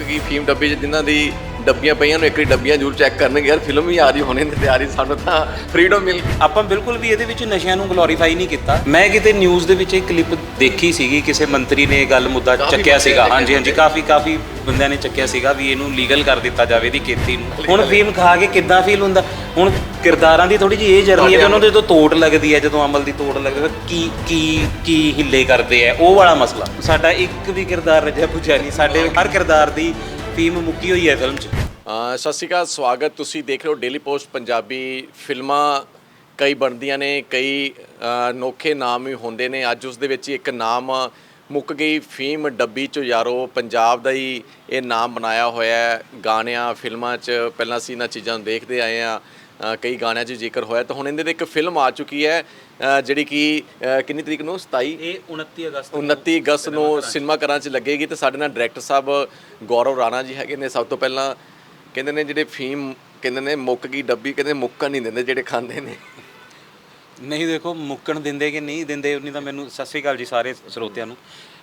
ਮੁੱਕ ਗਈ ਫੀਮ ਡੱਬੇ 'ਚ ਜਿਨ੍ਹਾਂ ਦੀ ਡੱਬੀਆਂ ਪਈਆਂ ਨੂੰ ਇੱਕ ਵਾਰੀ ਡੱਬੀਆਂ ਜ਼ਰੂਰ ਚੈੱਕ ਕਰਨਗੇ। ਯਾਰ ਫਿਲਮ ਵੀ ਆ ਰਹੀ ਹੋਣੀ ਤੇ ਤਿਆਰੀ ਸਾਨੂੰ ਤਾਂ ਫ੍ਰੀडम ਮਿਲ ਗਈ। ਆਪਾਂ ਬਿਲਕੁਲ ਵੀ ਇਹਦੇ ਵਿੱਚ ਨਸ਼ਿਆਂ ਨੂੰ ਗਲੋਰੀਫਾਈ ਨਹੀਂ ਕੀਤਾ। ਮੈਂ ਕਿਤੇ ਨਿਊਜ਼ ਦੇ ਵਿੱਚ ਇੱਕ ਕਲਿੱਪ ਦੇਖੀ ਸੀਗੀ ਕਿਸੇ ਮੰਤਰੀ ਨੇ ਇਹ ਗੱਲ ਮੁੱਦਾ ਕਾਫੀ ਚੱਕਿਆ ਬੰਦੇ ਸੀਗਾ। ਨੇ ਹਾਂਜੀ ਹਾਂਜੀ ਕਾਫੀ ਕਾਫੀ ਬੰਦਿਆਂ ਨੇ ਚੱਕਿਆ ਸੀਗਾ ਵੀ ਇਹਨੂੰ ਲੀਗਲ ਕਰ ਦਿੱਤਾ ਜਾਵੇ ਇਹਦੀ ਖੇਤੀ ਨੂੰ। ਹੁਣ ਫੀਮ ਖਾ ਕੇ ਕਿੱਦਾਂ ਫੀਲ ਹੁੰਦਾ? ਹੁਣ ਕਿਰਦਾਰਾਂ ਦੀ ਥੋੜੀ ਜਿਹੀ ਇਹ ਜਰਨੀ ਹੈ ਕਿ ਉਹਨਾਂ ਦੇ ਜਦੋਂ ਤੋੜ ਲੱਗਦੀ ਹੈ ਜਦੋਂ ਅਮਲ ਦੀ ਤੋੜ ਲੱਗਦੀ ਹੈ ਤਾਂ ਕੀ ਕੀ ਕੀ ਹਿੱਲੇ ਕਰਦੇ ਆ ਉਹ ਵਾਲਾ ਮਸਲਾ। ਸਾਡਾ ਇੱਕ ਵੀ ਕਿਰਦਾਰ ਰਜਾ ਪੁੱਛਿਆ ਨਹੀਂ ਸਾਡੇ ਹਰ ਕਿਰਦਾਰ ਦੀ ਫੀਮ ਮੁੱਕੀ ਹੋਈ ਹੈ ਫਿਲਮ 'ਚ? ਸਤਿ ਸ਼੍ਰੀ ਅਕਾਲ ਸਵਾਗਤ। ਤੁਸੀਂ ਦੇਖ ਰਹੇ ਹੋ ਡੇਲੀ ਪੋਸਟ ਪੰਜਾਬੀ ਫਿਲਮਾਂ। ਕਈ ਬਣਦੀਆਂ ਨੇ ਕਈ ਅ, ਅਨੋਖੇ ਨਾਮ ਵੀ ਹੁੰਦੇ ਨੇ। ਅੱਜ ਉਸ ਦੇ ਵਿੱਚ ਇੱਕ ਨਾਮ ਮੁੱਕ ਗਈ ਫੀਮ ਡੱਬੀ ਚ ਯਾਰੋ। ਪੰਜਾਬ ਦਾ ਹੀ ਇਹ ਨਾਮ ਬਣਾਇਆ ਹੋਇਆ ਹੈ। ਗਾਣਿਆਂ ਫਿਲਮਾਂ 'ਚ ਪਹਿਲਾਂ ਅਸੀਂ ਇਹਨਾਂ ਚੀਜ਼ਾਂ ਨੂੰ ਦੇਖਦੇ ਆਏ ਆ ਕਈ ਗਾਣਿਆਂ 'ਚ ਜ਼ਿਕਰ ਹੋਇਆ ਤਾਂ ਹੁਣ ਇਹਦੇ ਤੇ ਇੱਕ ਫਿਲਮ ਆ ਚੁੱਕੀ ਹੈ ਜਿਹੜੀ ਕਿ ਕਿੰਨੀ ਤਰੀਕ ਨੂੰ? 27 ਇਹ 29 ਅਗਸਤ 29 ਅਗਸਤ ਨੂੰ ਸਿਨੇਮਾ ਘਰਾਂ 'ਚ ਲੱਗੇਗੀ ਤੇ ਸਾਡੇ ਨਾਲ ਡਾਇਰੈਕਟਰ ਸਾਹਿਬ ਗੌਰਵ ਰਾਣਾ ਜੀ ਹੈਗੇ ਨੇ। ਸਭ ਤੋਂ ਪਹਿਲਾਂ ਕਹਿੰਦੇ ਨੇ ਜਿਹੜੇ ਫੀਮ ਕਹਿੰਦੇ ਨੇ ਮੁੱਕ ਗਈ ਡੱਬੀ ਕਹਿੰਦੇ ਮੁੱਕਣ ਨਹੀਂ ਦਿੰਦੇ ਜਿਹੜੇ ਖਾਂਦੇ ਨੇ। ਨਹੀਂ ਦੇਖੋ ਮੁੱਕਣ ਦਿੰਦੇ ਕਿ ਨਹੀਂ ਦਿੰਦੇ ਉਨੀ ਤਾਂ ਮੈਨੂੰ ਸਤਿ ਸ੍ਰੀ ਅਕਾਲ ਜੀ ਸਾਰੇ ਸਰੋਤਿਆਂ ਨੂੰ।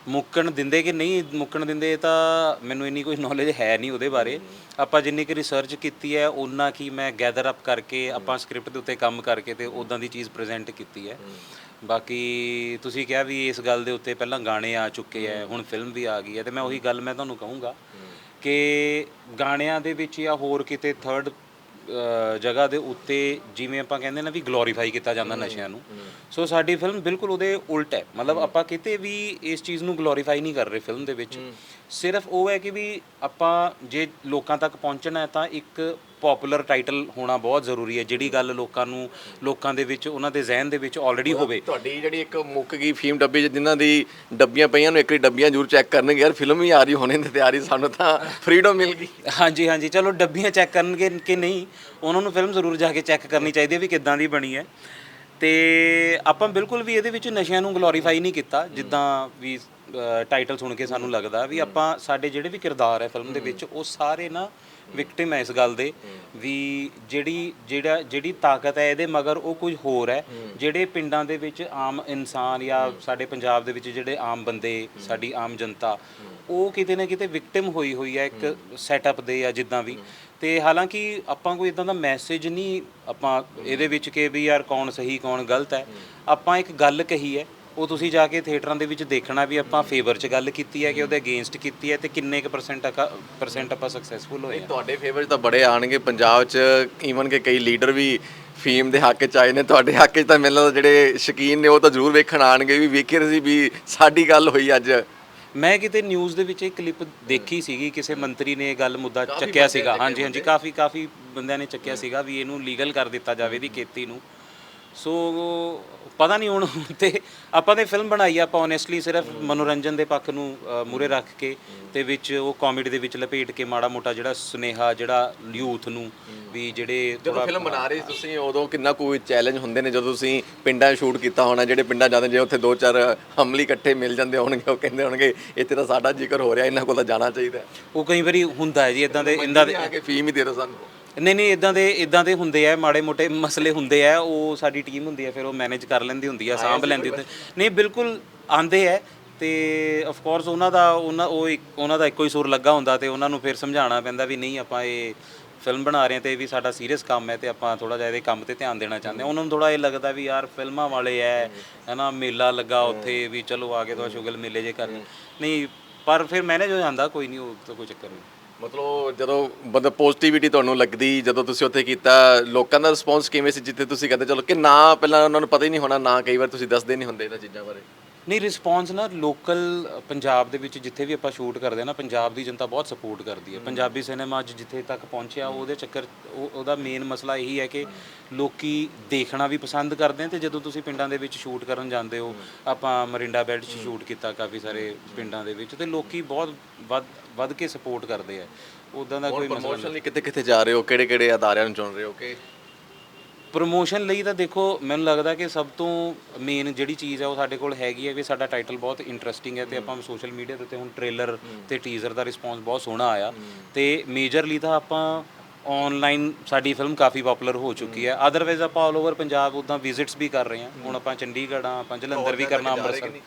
ਮੁੱਕਣ ਦਿੰਦੇ ਕਿ ਨਹੀਂ ਮੁੱਕਣ ਦਿੰਦੇ ਇਹ ਤਾਂ ਮੈਨੂੰ ਇੰਨੀ ਕੋਈ ਨੌਲੇਜ ਹੈ ਨਹੀਂ ਉਹਦੇ ਬਾਰੇ। ਆਪਾਂ ਜਿੰਨੀ ਕਿ ਰਿਸਰਚ ਕੀਤੀ ਹੈ ਉਹਨਾਂ ਕੀ ਮੈਂ ਗੈਦਰ ਅਪ ਕਰਕੇ ਆਪਾਂ ਸਕ੍ਰਿਪਟ ਦੇ ਉੱਤੇ ਕੰਮ ਕਰਕੇ ਤੇ ਉਦਾਂ ਦੀ ਚੀਜ਼ ਪ੍ਰੈਜ਼ੈਂਟ ਕੀਤੀ ਹੈ। ਬਾਕੀ ਤੁਸੀਂ ਕਿਹਾ ਵੀ ਇਸ ਗੱਲ ਦੇ ਉੱਤੇ ਪਹਿਲਾਂ ਗਾਣੇ ਆ ਚੁੱਕੇ ਹੈ, ਹੁਣ ਫਿਲਮ ਵੀ ਆ ਗਈ ਹੈ ਤੇ ਮੈਂ ਉਹੀ ਗੱਲ ਮੈਂ ਤੁਹਾਨੂੰ ਕਹੂੰਗਾ ਕਿ ਗਾਣਿਆਂ ਦੇ ਵਿੱਚ ਜਾਂ ਹੋਰ ਕਿਤੇ ਥਰਡ ਜਗ੍ਹਾ ਦੇ ਉੱਤੇ ਜਿਵੇਂ ਆਪਾਂ ਕਹਿੰਦੇ ਨਾ ਵੀ ਗਲੋਰੀਫਾਈ ਕੀਤਾ ਜਾਂਦਾ ਨਸ਼ਿਆਂ ਨੂੰ। ਸੋ ਸਾਡੀ ਫਿਲਮ ਬਿਲਕੁਲ ਉਹਦੇ ਉਲਟ ਹੈ। ਮਤਲਬ ਆਪਾਂ ਕਿਤੇ ਵੀ ਇਸ ਚੀਜ਼ ਨੂੰ ਗਲੋਰੀਫਾਈ ਨਹੀਂ ਕਰ ਰਹੇ ਫਿਲਮ ਦੇ ਵਿੱਚ। ਸਿਰਫ ਉਹ ਹੈ ਕਿ ਵੀ ਆਪਾਂ ਜੇ ਲੋਕਾਂ ਤੱਕ ਪਹੁੰਚਣਾ ਹੈ ਤਾਂ ਇੱਕ ਪਪੂਲਰ ਟਾਈਟਲ ਹੋਣਾ ਬਹੁਤ ਜ਼ਰੂਰੀ ਹੈ ਜਿਹੜੀ ਗੱਲ ਲੋਕਾਂ ਨੂੰ ਲੋਕਾਂ ਦੇ ਵਿੱਚ ਉਹਨਾਂ ਦੇ ਜ਼ਿਹਨ ਦੇ ਵਿੱਚ ਆਲਰੇਡੀ ਹੋਵੇ। ਤੁਹਾਡੀ ਜਿਹੜੀ ਇੱਕ ਮੁੱਕ ਗਈ ਫੀਮ ਡੱਬੀ ਜਿਨ੍ਹਾਂ ਦੀ ਡੱਬੀਆਂ ਪਈਆਂ ਨੂੰ ਇੱਕ ਵਾਰੀ ਡੱਬੀਆਂ ਜ਼ਰੂਰ ਚੈੱਕ ਕਰਨਗੇ ਯਾਰ ਫਿਲਮ ਵੀ ਆ ਰਹੀ ਹੋਣੀ ਤੇ ਤਿਆਰੀ ਸਾਨੂੰ ਤਾਂ ਫ੍ਰੀडम ਮਿਲ ਗਈ। ਹਾਂਜੀ ਹਾਂਜੀ ਚਲੋ ਡੱਬੀਆਂ ਚੈੱਕ ਕਰਨਗੇ ਕਿ ਨਹੀਂ ਉਹਨਾਂ ਨੂੰ ਫਿਲਮ ਜ਼ਰੂਰ ਜਾ ਕੇ ਚੈੱਕ ਕਰਨੀ ਚਾਹੀਦੀ ਹੈ ਵੀ ਕਿੱਦਾਂ ਦੀ ਬਣੀ ਹੈ। ਤੇ ਆਪਾਂ ਬਿਲਕੁਲ ਵੀ ਇਹਦੇ ਵਿੱਚ ਨਸ਼ਿਆਂ ਨੂੰ ਗਲੋਰੀਫਾਈ ਨਹੀਂ ਕੀਤਾ ਜਿੱਦਾਂ ਵੀ ਟਾਈਟਲ ਸੁਣ ਕੇ ਸਾਨੂੰ ਲੱਗਦਾ ਵੀ ਆਪਾਂ ਸਾਡੇ ਜਿਹੜੇ ਵੀ ਕਿਰਦਾਰ ਹੈ ਫਿਲਮ ਦੇ ਵਿੱਚ ਉਹ ਸਾਰੇ ਨਾ ਵਿਕਟਿਮ ਹੈ ਇਸ ਗੱਲ ਦੇ ਵੀ ਜਿਹੜੀ ਜਿਹੜਾ ਜਿਹੜੀ ਤਾਕਤ ਹੈ ਇਹਦੇ ਮਗਰ ਉਹ ਕੁਝ ਹੋਰ ਹੈ। ਜਿਹੜੇ ਪਿੰਡਾਂ ਦੇ ਵਿੱਚ ਆਮ ਇਨਸਾਨ ਜਾਂ ਸਾਡੇ ਪੰਜਾਬ ਦੇ ਵਿੱਚ ਜਿਹੜੇ ਆਮ ਬੰਦੇ ਸਾਡੀ ਆਮ ਜਨਤਾ ਉਹ ਕਿਤੇ ਨਾ ਕਿਤੇ ਵਿਕਟਿਮ ਹੋਈ ਹੋਈ ਹੈ ਇੱਕ ਸੈਟਅਪ ਦੇ ਜਾਂ ਜਿੱਦਾਂ ਵੀ। ਤੇ ਹਾਲਾਂਕਿ ਆਪਾਂ ਕੋਈ ਇਦਾਂ ਦਾ ਮੈਸੇਜ ਨਹੀਂ ਆਪਾਂ ਇਹਦੇ ਵਿੱਚ ਕਿ ਵੀ ਯਾਰ ਕੌਣ ਸਹੀ ਕੌਣ ਗਲਤ ਹੈ। ਆਪਾਂ ਇੱਕ ਗੱਲ ਕਹੀ ਹੈ ਉਹ ਤੁਸੀਂ ਜਾ ਕੇ ਥੀਏਟਰਾਂ ਦੇ ਵਿੱਚ ਦੇਖਣਾ ਵੀ ਆਪਾਂ ਫੇਵਰ 'ਚ ਗੱਲ ਕੀਤੀ ਹੈ ਕਿ ਉਹਦੇ ਅਗੇਂਸਟ ਕੀਤੀ ਹੈ ਤੇ ਕਿੰਨੇ ਕੁ ਪਰਸੈਂਟ ਪਰਸੈਂਟ ਆਪਾਂ ਸਕਸੈਸਫੁਲ ਹੋਏ ਹਾਂ। ਤੁਹਾਡੇ ਫੇਵਰ ਤਾਂ ਬੜੇ ਆਣਗੇ ਪੰਜਾਬ 'ਚ ਈਵਨ ਕਿ ਕਈ ਲੀਡਰ ਵੀ ਫੀਮ ਦੇ ਹੱਕ 'ਚ ਆਏ ਨੇ ਤੁਹਾਡੇ ਹੱਕ 'ਚ ਤਾਂ ਮੈਨੂੰ ਲੱਗਦਾ ਜਿਹੜੇ ਸ਼ਕੀਨ ਨੇ ਉਹ ਤਾਂ ਜ਼ਰੂਰ ਵੇਖਣ ਆਣਗੇ ਵੀ ਵੇਖੇ ਸੀ ਵੀ ਸਾਡੀ ਗੱਲ ਹੋਈ ਅੱਜ। ਮੈਂ ਕਿਤੇ ਨਿਊਜ਼ ਦੇ ਵਿੱਚ ਇੱਕ ਕਲਿੱਪ ਦੇਖੀ ਸੀਗੀ ਕਿਸੇ ਮੰਤਰੀ ਨੇ ਇਹ ਗੱਲ ਮੁੱਦਾ ਚੱਕਿਆ ਸੀਗਾ। ਹਾਂਜੀ ਹਾਂਜੀ ਕਾਫੀ ਕਾਫੀ ਬੰਦਿਆਂ ਨੇ ਚੱਕਿਆ ਸੀਗਾ ਵੀ ਇਹਨੂੰ ਲੀਗਲ ਕਰ ਦਿੱਤਾ ਜਾਵੇ ਇਹਦੀ ਖੇਤੀ ਨੂੰ। ਸੋ ਪਤਾ ਨਹੀਂ ਹੁਣ ਤੇ ਆਪਾਂ ਨੇ ਫਿਲਮ ਬਣਾਈ ਆ ਆਪਾਂ ਓਨੈਸਟਲੀ ਸਿਰਫ ਮਨੋਰੰਜਨ ਦੇ ਪੱਖ ਨੂੰ ਮੂਰੇ ਰੱਖ ਕੇ ਤੇ ਵਿੱਚ ਉਹ ਕਾਮੇਡੀ ਦੇ ਵਿੱਚ ਲਪੇਟ ਕੇ ਮਾੜਾ ਮੋਟਾ ਜਿਹੜਾ ਸੁਨੇਹਾ ਜਿਹੜਾ ਯੂਥ ਨੂੰ ਵੀ ਜਿਹੜੇ ਜਦੋਂ ਫਿਲਮ ਬਣਾ ਰਹੇ ਤੁਸੀਂ ਉਦੋਂ ਕਿੰਨਾ ਕੋਈ ਚੈਲੰਜ ਹੁੰਦੇ ਨੇ ਜਦੋਂ ਤੁਸੀਂ ਪਿੰਡਾਂ ਸ਼ੂਟ ਕੀਤਾ ਹੋਣਾ ਜਿਹੜੇ ਪਿੰਡਾਂ ਜਾਂਦੇ ਜੇ ਉੱਥੇ ਦੋ ਚਾਰ ਹਮਲੀ ਇਕੱਠੇ ਮਿਲ ਜਾਂਦੇ ਹੋਣਗੇ ਉਹ ਕਹਿੰਦੇ ਹੋਣਗੇ ਇੱਥੇ ਤਾਂ ਸਾਡਾ ਜ਼ਿਕਰ ਹੋ ਰਿਹਾ ਇਹਨਾਂ ਕੋਲ ਤਾਂ ਜਾਣਾ ਚਾਹੀਦਾ। ਉਹ ਕਈ ਵਾਰੀ ਹੁੰਦਾ ਹੈ ਜੀ ਇਦਾਂ ਦੇ ਇੰਦਾ ਦੇ ਆ ਕੇ ਫੀਮ ਹੀ ਦੇ ਦਿਓ ਸਾਨੂੰ। ਨਹੀਂ ਨਹੀਂ ਇਦਾਂ ਦੇ ਇਦਾਂ ਦੇ ਹੁੰਦੇ ਆ ਮਾੜੇ ਮੋਟੇ ਮਸਲੇ ਹੁੰਦੇ ਆ ਉਹ ਸਾਡੀ ਟੀਮ ਹੁੰਦੀ ਆ ਫਿਰ ਉਹ ਮੈਨੇਜ ਕਰ ਲੈਂਦੀ ਹੁੰਦੀ ਆ ਸਾਂਭ ਲੈਂਦੀ ਹੁੰਦੀ। ਨਹੀਂ ਬਿਲਕੁਲ ਆਂਦੇ ਆ ਤੇ ਆਫ ਕੋਰਸ ਉਹਨਾਂ ਦਾ ਉਹਨਾਂ ਉਹ ਇੱਕ ਉਹਨਾਂ ਦਾ ਇੱਕੋ ਹੀ ਸੁਰ ਲੱਗਾ ਹੁੰਦਾ ਤੇ ਉਹਨਾਂ ਨੂੰ ਫਿਰ ਸਮਝਾਉਣਾ ਪੈਂਦਾ ਵੀ ਨਹੀਂ ਆਪਾਂ ਇਹ ਫਿਲਮ ਬਣਾ ਰਹੇ ਹਾਂ ਤੇ ਇਹ ਵੀ ਸਾਡਾ ਸੀਰੀਅਸ ਕੰਮ ਹੈ ਤੇ ਆਪਾਂ ਥੋੜਾ ਜਿਹਾ ਇਹਦੇ ਕੰਮ ਤੇ ਧਿਆਨ ਦੇਣਾ ਚਾਹੁੰਦੇ ਹਾਂ। ਉਹਨਾਂ ਨੂੰ ਥੋੜਾ ਇਹ ਲੱਗਦਾ ਵੀ ਯਾਰ ਫਿਲਮਾਂ ਵਾਲੇ ਐ ਹਨਾ ਮੇਲਾ ਲੱਗਾ ਉੱਥੇ ਵੀ ਚਲੋ ਆ ਕੇ ਤਾਂ ਸ਼ੁਗਲ ਮੇਲੇ ਜੇ ਕਰਨ। ਨਹੀਂ ਪਰ ਫਿਰ ਮੈਨੇਜ ਹੋ ਜਾਂਦਾ ਕੋਈ ਨਹੀਂ ਉਹ ਤਾਂ ਕੋਈ ਚੱਕਰ ਨਹੀਂ। ਮਤਲਬ ਜਦੋਂ ਮਤਲਬ ਪੋਜ਼ਿਟਿਵਿਟੀ ਤੁਹਾਨੂੰ ਲੱਗਦੀ, ਜਦੋਂ ਤੁਸੀਂ ਉੱਥੇ ਕੀਤਾ, ਲੋਕਾਂ ਦਾ ਰਿਸਪੌਂਸ ਕਿਵੇਂ ਸੀ? ਜਿੱਥੇ ਤੁਸੀਂ ਕਹਿੰਦੇ, ਚਲੋ ਕਿ ਨਾ, ਪਹਿਲਾਂ ਉਹਨਾਂ ਨੂੰ ਪਤਾ ਹੀ ਨਹੀਂ ਹੋਣਾ, ਨਾ ਕਈ ਵਾਰ ਤੁਸੀਂ ਦੱਸਦੇ ਨਹੀਂ ਹੁੰਦੇ ਇਹਨਾਂ ਚੀਜ਼ਾਂ ਬਾਰੇ। ਨਹੀਂ ਰਿਸਪੌਂਸ ਨਾ ਲੋਕਲ ਪੰਜਾਬ ਦੇ ਵਿੱਚ ਜਿੱਥੇ ਵੀ ਆਪਾਂ ਸ਼ੂਟ ਕਰਦੇ ਆ ਨਾ ਪੰਜਾਬ ਦੀ ਜਨਤਾ ਬਹੁਤ ਸਪੋਰਟ ਕਰਦੀ ਹੈ। ਪੰਜਾਬੀ ਸਿਨੇਮਾ ਅੱਜ ਜਿੱਥੇ ਤੱਕ ਪਹੁੰਚਿਆ ਉਹਦੇ ਚੱਕਰ ਉਹ- ਉਹਦਾ ਮੇਨ ਮਸਲਾ ਇਹੀ ਹੈ ਕਿ ਲੋਕੀ ਦੇਖਣਾ ਵੀ ਪਸੰਦ ਕਰਦੇ ਆ ਤੇ ਜਦੋਂ ਤੁਸੀਂ ਪਿੰਡਾਂ ਦੇ ਵਿੱਚ ਸ਼ੂਟ ਕਰਨ ਜਾਂਦੇ ਹੋ ਆਪਾਂ ਮਰਿੰਡਾ ਬੈਲਟ 'ਚ ਸ਼ੂਟ ਕੀਤਾ ਕਾਫੀ ਸਾਰੇ ਪਿੰਡਾਂ ਦੇ ਵਿੱਚ ਤੇ ਲੋਕੀ ਬਹੁਤ ਵੱਧ ਵੱਧ ਕੇ ਸਪੋਰਟ ਕਰਦੇ ਆ। ਉਦਾਂ ਦਾ ਕੋਈ ਮਸਲਾ ਪ੍ਰਮੋਸ਼ਨ ਲਈ ਕਿੱਥੇ ਕਿੱਥੇ ਜਾ ਰਹੇ ਹੋ? ਕਿਹੜੇ ਕਿਹੜੇ ਅਦਾਰਿਆਂ ਨੂੰ ਚੁਣ ਰਹੇ ਹੋ ਕਿ ਪ੍ਰੋਮੋਸ਼ਨ ਲਈ ਤਾਂ ਦੇਖੋ ਮੈਨੂੰ ਲੱਗਦਾ ਕਿ ਸਭ ਤੋਂ ਮੇਨ ਜਿਹੜੀ ਚੀਜ਼ ਹੈ ਉਹ ਸਾਡੇ ਕੋਲ ਹੈਗੀ ਹੈ ਕਿ ਸਾਡਾ ਟਾਈਟਲ ਬਹੁਤ ਇੰਟਰਸਟਿੰਗ ਹੈ ਤੇ ਆਪਾਂ ਸੋਸ਼ਲ ਮੀਡੀਆ ਦੇ ਉੱਤੇ ਹੁਣ ਟ੍ਰੇਲਰ ਤੇ ਟੀਜ਼ਰ ਦਾ ਰਿਸਪੌਂਸ ਬਹੁਤ ਸੋਹਣਾ ਆਇਆ। ਤੇ ਮੇਜਰਲੀ ਤਾਂ ਆਪਾਂ ਆਨਲਾਈਨ ਸਾਡੀ ਫਿਲਮ ਕਾਫੀ ਪਪੂਲਰ ਹੋ ਚੁੱਕੀ ਹੈ। ਅਦਰਵਾਈਜ਼ ਆਪਾਂ ਆਲ ਓਵਰ ਪੰਜਾਬ ਉਦਾਂ ਵਿਜ਼ਿਟਸ ਵੀ ਕਰ ਰਹੇ ਹਾਂ। ਹੁਣ ਆਪਾਂ ਚੰਡੀਗੜ੍ਹ ਆ ਆਪਾਂ ਜਲੰਧਰ ਵੀ ਕਰਨਾ ਅੰਮ੍ਰਿਤਸਰ।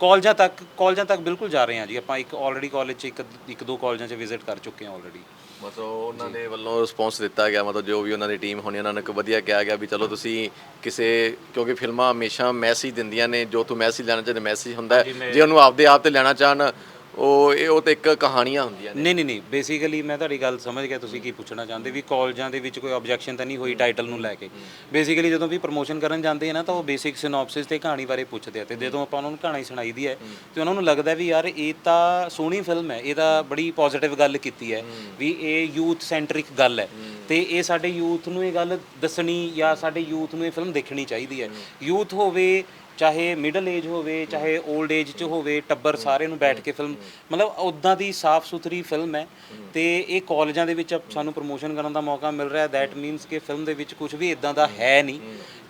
ਕਾਲਜਾਂ ਤੱਕ ਕਾਲਜਾਂ ਤੱਕ ਬਿਲਕੁਲ ਜਾ ਰਹੇ ਹਾਂ ਜੀ। ਆਪਾਂ ਇੱਕ ਆਲਰੇਡੀ ਕਾਲਜ 'ਚ ਇੱਕ ਇੱਕ ਦੋ ਕਾਲਜਾਂ 'ਚ ਵਿਜ਼ਿਟ ਕਰ ਚੁੱਕੇ ਹਾਂ ਆਲਰੇਡੀ ਮਤਲਬ ਉਹਨਾਂ ਦੇ ਵੱਲੋਂ ਰਿਸਪੌਂਸ ਦਿੱਤਾ ਗਿਆ ਮਤਲਬ ਜੋ ਵੀ ਉਹਨਾਂ ਦੀ ਟੀਮ ਹੋਣੀ ਉਹਨਾਂ ਨੂੰ ਇੱਕ ਵਧੀਆ ਕਿਹਾ ਗਿਆ ਵੀ ਚਲੋ ਤੁਸੀਂ ਕਿਸੇ ਕਿਉਂਕਿ ਫਿਲਮਾਂ ਹਮੇਸ਼ਾ ਮੈਸੇਜ ਦਿੰਦੀਆਂ ਨੇ। ਜੋ ਤੂੰ ਮੈਸੇਜ ਲੈਣਾ ਚਾਹੁੰਦੇ ਮੈਸੇਜ ਹੁੰਦਾ ਹੈ। ਜੇ ਉਹਨੂੰ ਆਪਦੇ ਆਪ ਤੇ ਲੈਣਾ ਚਾਹਣ ਉਹ ਇਹ ਉਹ ਤੇ ਇੱਕ ਕਹਾਣੀਆਂ ਹੁੰਦੀਆਂ ਨੇ। ਨਹੀਂ ਨਹੀਂ ਨਹੀਂ ਬੇਸਿਕਲੀ ਮੈਂ ਤੁਹਾਡੀ ਗੱਲ ਸਮਝ ਗਿਆ ਤੁਸੀਂ ਕੀ ਪੁੱਛਣਾ ਚਾਹੁੰਦੇ? ਵੀ ਕਾਲਜਾਂ ਦੇ ਵਿੱਚ ਕੋਈ ਆਬਜੈਕਸ਼ਨ ਤਾਂ ਨਹੀਂ ਹੋਈ ਟਾਈਟਲ ਨੂੰ ਲੈ ਕੇ? ਬੇਸਿਕਲੀ ਜਦੋਂ ਵੀ ਪ੍ਰੋਮੋਸ਼ਨ ਕਰਨ ਜਾਂਦੇ ਆ ਨਾ ਤਾਂ ਉਹ ਬੇਸਿਕ ਸਿਨੋਪਸਿਸ ਤੇ ਕਹਾਣੀ ਬਾਰੇ ਪੁੱਛਦੇ ਆ। ਤੇ ਜਦੋਂ ਆਪਾਂ ਉਹਨਾਂ ਨੂੰ ਕਹਾਣੀ ਸੁਣਾਈਦੀ ਹੈ ਤੇ ਉਹਨਾਂ ਨੂੰ ਲੱਗਦਾ ਵੀ ਯਾਰ ਇਹ ਤਾਂ ਸੋਹਣੀ ਫਿਲਮ ਹੈ ਇਹ ਤਾਂ ਬੜੀ ਪੋਜ਼ਿਟਿਵ ਗੱਲ ਕੀਤੀ ਹੈ ਵੀ ਇਹ ਯੂਥ ਸੈਂਟਰਿਕ ਗੱਲ ਹੈ। ਤੇ ਇਹ ਸਾਡੇ ਯੂਥ ਨੂੰ ਇਹ ਗੱਲ ਦੱਸਣੀ ਜਾਂ ਸਾਡੇ ਯੂਥ ਨੂੰ ਇਹ ਫਿਲਮ ਦੇਖਣੀ ਚਾਹੀਦੀ ਹੈ। ਯੂਥ ਹੋਵੇ ਚਾਹੇ ਮਿਡਲ ਏਜ ਹੋਵੇ, ਚਾਹੇ 올ਡ ਏਜ ਚ ਹੋਵੇ, ਟੱਬਰ ਸਾਰੇ ਨੂੰ ਬੈਠ ਕੇ ਫਿਲਮ ਮਤਲਬ ਉਦਾਂ ਦੀ ਸਾਫ਼ ਸੁਥਰੀ ਫਿਲਮ ਹੈ ਤੇ ਇਹ ਕਾਲਜਾਂ ਦੇ ਵਿੱਚ ਸਾਨੂੰ ਪ੍ਰੋਮੋਸ਼ਨ ਕਰਨ ਦਾ ਮੌਕਾ ਮਿਲ ਰਿਹਾ। ਦੈਟ ਮੀਨਸ ਕਿ ਫਿਲਮ ਦੇ ਵਿੱਚ ਕੁਝ ਵੀ ਇਦਾਂ ਦਾ ਹੈ ਨਹੀਂ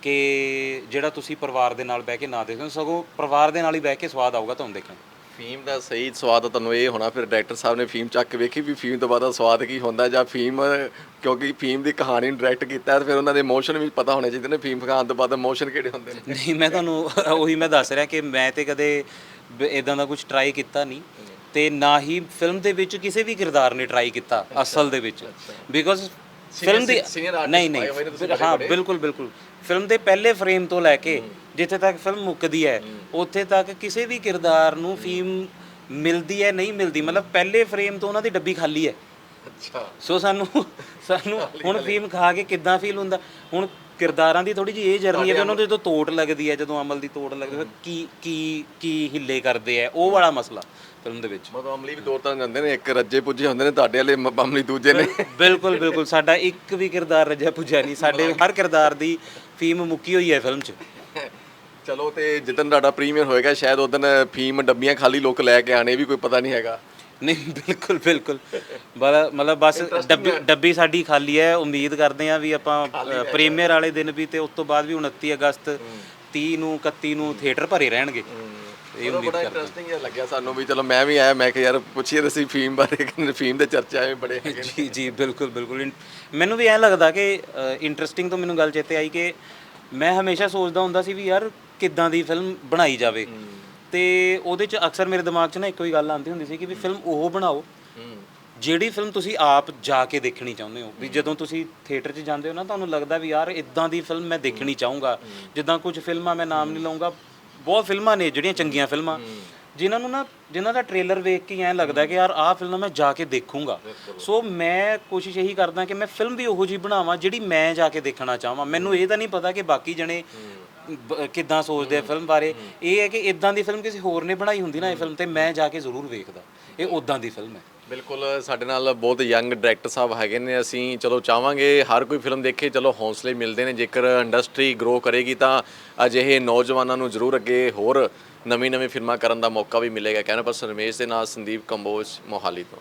ਕਿ ਜਿਹੜਾ ਤੁਸੀਂ ਪਰਿਵਾਰ ਦੇ ਨਾਲ ਬਹਿ ਕੇ ਨਾ ਦੇਖੋ। ਸਗੋਂ ਪਰਿਵਾਰ ਦੇ ਨਾਲ ਹੀ ਬਹਿ ਕੇ ਸਵਾਦ ਆਊਗਾ, ਤੁਹਾਨੂੰ ਦੇਖਣ ਫੀਮ ਦਾ ਸਹੀ ਸਵਾਦ ਤੁਹਾਨੂੰ ਇਹ ਹੋਣਾ ਫਿਰ ਡਾਇਰੈਕਟਰ ਸਾਹਿਬ ਨੇ ਫੀਮ ਚੱਕ ਕੇ ਵੇਖੀ ਵੀ ਫੀਮ ਤੋਂ ਬਾਅਦ ਦਾ ਸਵਾਦ ਕੀ ਹੁੰਦਾ ਜਾਂ ਫੀਮ ਕਿਉਂਕਿ ਫੀਮ ਦੀ ਕਹਾਣੀ ਨੂੰ ਡਾਇਰੈਕਟ ਕੀਤਾ ਤੇ ਫਿਰ ਉਹਨਾਂ ਦੇ ਇਮੋਸ਼ਨ ਵੀ ਪਤਾ ਹੋਣੇ ਚਾਹੀਦੇ ਨੇ ਫੀਮ ਖਾਣ ਤੋਂ ਬਾਅਦ ਇਮੋਸ਼ਨ ਕਿਹੜੇ ਹੁੰਦੇ ਨੇ। ਨਹੀਂ ਮੈਂ ਤੁਹਾਨੂੰ ਉਹੀ ਮੈਂ ਦੱਸ ਰਿਹਾ ਕਿ ਮੈਂ ਤੇ ਕਦੇ ਇਦਾਂ ਦਾ ਕੁਝ ਟਰਾਈ ਕੀਤਾ ਨਹੀਂ ਤੇ ਨਾ ਹੀ ਫਿਲਮ ਦੇ ਵਿੱਚ ਕਿਸੇ ਵੀ ਕਿਰਦਾਰ ਨੇ ਟਰਾਈ ਕੀਤਾ ਅਸਲ ਦੇ ਵਿੱਚ। ਬਿਕੋਜ਼ ਫਿਲਮ ਦੀ ਨਹੀਂ ਨਹੀਂ। ਹਾਂ ਬਿਲਕੁਲ ਬਿਲਕੁਲ। ਫਿਲਮ ਦੇ ਪਹਿਲੇ ਫਰੇਮ ਤੋਂ ਲੈ ਕੇ ਜਿੱਥੇ ਤੱਕ ਫਿਲਮ ਮੁੱਕਦੀ ਹੈ ਉੱਥੇ ਤੱਕ ਕਿਸੇ ਵੀ ਕਿਰਦਾਰ ਨੂੰ ਫੀਮ ਮਿਲਦੀ ਹੈ ਨਹੀਂ ਮਿਲਦੀ ਮਤਲਬ ਪਹਿਲੇ ਫਰੇਮ ਤੋਂ ਉਹਨਾਂ ਦੀ ਡੱਬੀ ਖਾਲੀ ਹੈ। ਅੱਛਾ। ਸੋ ਸਾਨੂੰ ਸਾਨੂੰ ਹੁਣ ਫੀਮ ਖਾ ਕੇ ਕਿੱਦਾਂ ਫੀਲ ਹੁੰਦਾ? ਹੁਣ ਕਿਰਦਾਰਾਂ ਦੀ ਥੋੜੀ ਜਿਹੀ ਇਹ ਜਰਨੀ ਹੈ ਕਿ ਉਹਨਾਂ ਨੂੰ ਜਦੋਂ ਤੋੜ ਲੱਗਦੀ ਹੈ ਜਦੋਂ ਅਮਲ ਦੀ ਤੋੜ ਲੱਗਦੀ ਹੈ ਕੀ ਕੀ ਕੀ ਹਿੱਲੇ ਕਰਦੇ ਆ ਉਹ ਵਾਲਾ ਮਸਲਾ। ਫਿਲਮ ਦੇ ਵਿੱਚ। ਮਤਲਬ ਅਮਲੀ ਵੀ ਦੋ ਤਰ੍ਹਾਂ ਦੇ ਹੁੰਦੇ ਨੇ ਇੱਕ ਰੱਜੇ ਪੁੱਜੇ ਹੁੰਦੇ ਨੇ ਤੁਹਾਡੇ ਵਾਲੇ ਮ- ਅਮਲੀ ਦੂਜੇ ਨੇ। ਬਿਲਕੁਲ ਬਿਲਕੁਲ ਸਾਡਾ ਇੱਕ ਵੀ ਕਿਰਦਾਰ ਰਜਿਆ ਪੁੱਜਿਆ ਨਹੀਂ। ਸਾਡੇ ਹਰ ਕਿਰਦਾਰ ਦੀ ਫੀਮ ਮੁੱਕੀ ਹੋਈ ਹੈ ਫਿਲਮ 'ਚ। ਚਲੋ ਤੇ ਜਿੱਦਨ ਤੁਹਾਡਾ ਪ੍ਰੀਮੀਅਰ ਹੋਏਗਾ ਸ਼ਾਇਦ ਉਦੋਂ ਫੀਮ ਡੱਬੀਆਂ ਖਾਲੀ ਲੋਕ ਲੈ ਕੇ ਆਣੇ ਵੀ ਕੋਈ ਪਤਾ ਨਹੀਂ ਹੈਗਾ। ਨਹੀਂ ਬਿਲਕੁਲ ਬਿਲਕੁਲ। ਬਲ- ਮਤਲਬ ਬਸ ਡੱਬੀ ਡੱਬੀ ਸਾਡੀ ਖਾਲੀ ਹੈ ਉਮੀਦ ਕਰਦੇ ਹਾਂ ਵੀ ਆਪਾਂ ਪ੍ਰੀਮੀਅਰ ਵਾਲੇ ਦਿਨ ਵੀ ਤੇ ਉਸ ਤੋਂ ਬਾਅਦ ਵੀ 29 ਅਗਸਤ 30 ਨੂੰ 31 ਨੂੰ ਥੀਏਟਰ ਭਰੇ ਰਹਿਣਗੇ। ਇਹ ਬੜਾ ਇੰਟਰਸਟਿੰਗ ਜਿਹਾ ਲੱਗਿਆ ਸਾਨੂੰ ਵੀ ਚਲੋ ਮੈਂ ਵੀ ਆਇਆ ਮੈਂ ਕਿਹਾ ਯਾਰ ਪੁੱਛੀਏ ਤਾਂ ਅਸੀਂ ਫੀਮ ਬਾਰੇ ਫੀਮ ਦੇ ਚਰਚੇ ਐਵੇਂ ਬੜੇ ਹੈਗੇ ਜੀ ਜੀ ਬਿਲਕੁਲ ਬਿਲਕੁਲ। ਮੈਨੂੰ ਵੀ ਐਂ ਲੱਗਦਾ ਕਿ ਇੰਟਰਸਟਿੰਗ ਤੋਂ ਮੈਨੂੰ ਗੱਲ ਚੇਤੇ ਆਈ ਕਿ ਮੈਂ ਹਮੇਸ਼ਾ ਸੋਚਦਾ ਹੁੰਦਾ ਸੀ ਵੀ ਯਾਰ ਕਿੱਦਾਂ ਦੀ ਫਿਲਮ ਬਣਾਈ ਜਾਵੇ। ਤੇ ਉਹਦੇ ਚ ਅਕਸਰ ਮੇਰੇ ਦਿਮਾਗ 'ਚ ਨਾ ਇੱਕੋ ਹੀ ਗੱਲ ਆਉਂਦੀ ਹੁੰਦੀ ਸੀ ਕਿ ਵੀ ਫਿਲਮ ਉਹ ਬਣਾਓ ਜਿਹੜੀ ਫਿਲਮ ਤੁਸੀਂ ਆਪ ਜਾ ਕੇ ਦੇਖਣੀ ਚਾਹੁੰਦੇ ਹੋ। ਵੀ ਜਦੋਂ ਤੁਸੀਂ ਥੀਏਟਰ 'ਚ ਜਾਂਦੇ ਹੋ ਨਾ ਤੁਹਾਨੂੰ ਲੱਗਦਾ ਵੀ ਯਾਰ ਇਦਾਂ ਦੀ ਫਿਲਮ ਮੈਂ ਦੇਖਣੀ ਚਾਹੂੰਗਾ। ਜਿੱਦਾਂ ਕੁਝ ਫਿਲਮਾਂ ਮੈਂ ਨਾਮ ਨਹੀਂ ਲਵਾਂਗਾ ਬਹੁਤ ਫਿਲਮਾਂ ਨੇ ਜਿਹੜੀਆਂ ਚੰਗੀਆਂ ਫਿਲਮਾਂ। ਜਿਨ੍ਹਾਂ ਨੂੰ ਨਾ ਜਿਨ੍ਹਾਂ ਦਾ ਟ੍ਰੇਲਰ ਵੇਖ ਕੇ ਐਂ ਲੱਗਦਾ ਕਿ ਯਾਰ ਆਹ ਫਿਲਮ ਮੈਂ ਜਾ ਕੇ ਦੇਖੂੰਗਾ। ਸੋ ਮੈਂ ਕੋਸ਼ਿਸ਼ ਇਹੀ ਕਰਦਾ ਕਿ ਮੈਂ ਫਿਲਮ ਵੀ ਉਹੋ ਜਿਹੀ ਬਣਾਵਾਂ ਜਿਹੜੀ ਮੈਂ ਜਾ ਕੇ ਦੇਖਣਾ ਚਾਹਾਂ ਮੈਨੂੰ ਇਹ ਤਾਂ ਨਹੀਂ ਪਤਾ ਕਿ ਬਾਕੀ ਜਣੇ ਕਿੱਦਾਂ ਸੋਚਦੇ ਆ ਫਿਲਮ ਬਾਰੇ। ਇਹ ਹੈ ਕਿ ਇਦਾਂ ਦੀ ਫਿਲਮ ਕਿਸੇ ਹੋਰ ਨੇ ਬਣਾਈ ਹੁੰਦੀ ਨਾ ਇਹ ਫਿਲਮ ਤੇ ਮੈਂ ਜਾ ਕੇ ਜ਼ਰੂਰ ਵੇਖਦਾ। ਇਹ ਉਦਾਂ ਦੀ ਫਿਲਮ ਹੈ। ਬਿਲਕੁਲ, ਸਾਡੇ ਨਾਲ ਬਹੁਤ ਯੰਗ ਡਾਇਰੈਕਟਰ ਸਾਹਿਬ ਹੈਗੇ ਨੇ। ਅਸੀਂ ਚਲੋ ਚਾਹਾਂਗੇ ਹਰ ਕੋਈ ਫਿਲਮ ਦੇਖੇ, ਚਲੋ ਹੌਸਲੇ ਮਿਲਦੇ ਨੇ। ਜੇਕਰ ਇੰਡਸਟਰੀ ਗਰੋ ਕਰੇਗੀ ਤਾਂ ਅਜਿਹੇ ਨੌਜਵਾਨਾਂ ਨੂੰ ਜ਼ਰੂਰ ਅੱਗੇ ਹੋਰ ਨਵੀਂ ਨਵੀਂ ਫਿਲਮਾਂ ਕਰਨ ਦਾ ਮੌਕਾ ਵੀ ਮਿਲੇਗਾ। ਕੈਨਵਸ ਰਮੇਸ਼ ਦੇ ਨਾਲ ਸੰਦੀਪ ਕੰਬੋਜ, ਮੋਹਾਲੀ ਤੋਂ।